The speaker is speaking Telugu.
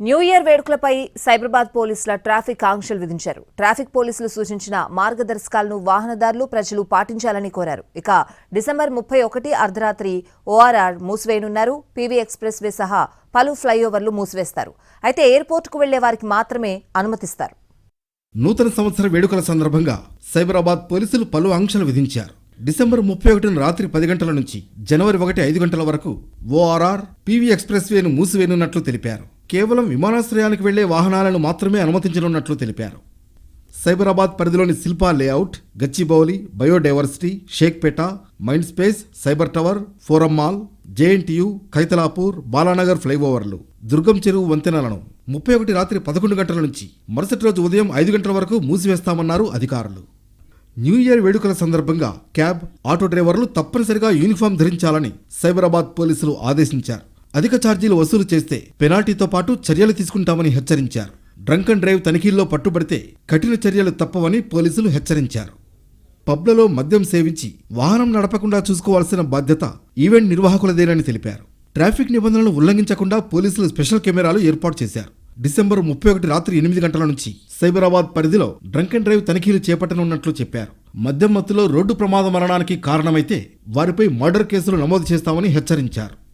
న్యూ ఇయర్ వేడుకలపై సైబరాబాద్ పోలీసుల ట్రాఫిక్ ఆంక్షలు విధించారు. ట్రాఫిక్ పోలీసులు సూచించిన మార్గదర్శకాలను వాహనదారులు ప్రజలు పాటించాలని కోరారు. ఇక డిసెంబర్ ముప్పై ఒకటి అర్ధరాత్రి ఓఆర్ఆర్ మూసివేయనున్నారు. పీవీ ఎక్స్ప్రెస్ వే సహా పలు ఫ్లైఓవర్లు మూసివేస్తారు. అయితే ఎయిర్పోర్టుకు వెళ్ళే వారికి మాత్రమే అనుమతిస్తారు. నూతన సంవత్సర వేడుకల సందర్భంగా సైబరాబాద్ పోలీసులు పలు ఆంక్షలు విధించారు. డిసెంబర్ ముప్పై ఒకటిన రాత్రి పది గంటల నుంచి జనవరి ఒకటి ఐదు గంటల వరకు ఓఆర్ఆర్ పీవీ ఎక్స్ప్రెస్ వేను మూసివేయనున్నట్లు తెలిపారు. కేవలం విమానాశ్రయానికి వెళ్ళే వాహనాలను మాత్రమే అనుమతించనున్నట్లు తెలిపారు. సైబరాబాద్ పరిధిలోని Shilpa layout Gachibowli biodiversity Shaikpet mind space cyber tower forum mall JNTU Kaithalapur Balanagar ఫ్లైఓవర్లు. దుర్గం చెరువు వంతెనలను ముప్పై ఒకటి రాత్రి పదకొండు గంటల నుంచి మరుసటి రోజు ఉదయం ఐదు గంటల వరకు మూసివేస్తామన్నారు అధికారులు. న్యూ ఇయర్ వేడుకల సందర్భంగా క్యాబ్ ఆటో డ్రైవర్లు తప్పనిసరిగా యూనిఫామ్ ధరించాలని సైబరాబాద్ పోలీసులు ఆదేశించారు. అధిక ఛార్జీలు వసూలు చేస్తే పెనాల్టీతో పాటు చర్యలు తీసుకుంటామని హెచ్చరించారు. డ్రంక్ అండ్ డ్రైవ్ తనిఖీల్లో పట్టుబడితే కఠిన చర్యలు తప్పవని పోలీసులు హెచ్చరించారు. పబ్లలో మద్యం సేవించి వాహనం నడపకుండా చూసుకోవాల్సిన బాధ్యత ఈవెంట్ నిర్వాహకులదేనని తెలిపారు. ట్రాఫిక్ నిబంధనలు ఉల్లంఘించకుండా పోలీసులు స్పెషల్ కెమెరాలు ఏర్పాటు చేశారు. డిసెంబర్ ముప్పై ఒకటి రాత్రి ఎనిమిది గంటల నుంచి సైబరాబాద్ పరిధిలో డ్రంక్ అండ్ డ్రైవ్ తనిఖీలు చేపట్టనున్నట్లు చెప్పారు. మద్యం మత్తులో రోడ్డు ప్రమాద మరణానికి కారణమైతే వారిపై మర్డర్ కేసులు నమోదు చేస్తామని హెచ్చరించారు.